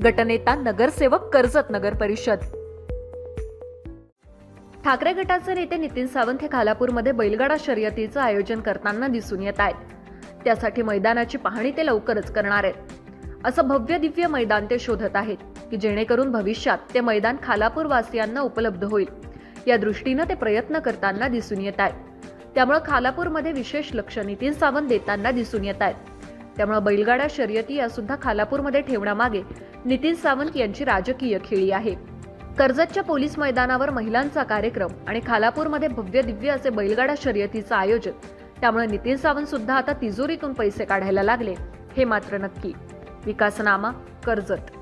गटनेता नगरसेवक कर्जत नगर परिषद. ठाकरे गटाचे नेते नितीन सावंत हे खालापूरमध्ये बैलगाडा शर्यतीचं आयोजन करताना दिसून येत आहेत. त्यासाठी मैदानाची पाहणी ते लवकरच करणार आहेत. असं भव्य दिव्य मैदान ते शोधत आहेत की जेणेकरून भविष्यात ते मैदान खालापूर वासियांना उपलब्ध होईल. या दृष्टीनं ते प्रयत्न करताना दिसून येत आहेत. त्यामुळे खालापूरमध्ये विशेष लक्ष नितीन सावंत देताना दिसून येत आहेत. त्यामुळे बैलगाडा शर्यती या सुद्धा खालापूरमध्ये ठेवण्यामागे नितीन सावंत यांची राजकीय खेळी आहे. कर्जतच्या पोलीस मैदानावर महिलांचा कार्यक्रम आणि खालापूरमध्ये भव्य दिव्य असे बैलगाडा शर्यतीचं आयोजन. त्यामुळे नितीन सावंत सुद्धा आता तिजोरीतून पैसे काढायला लागले. हे मात्र नक्की. विकासनामा कर्जत.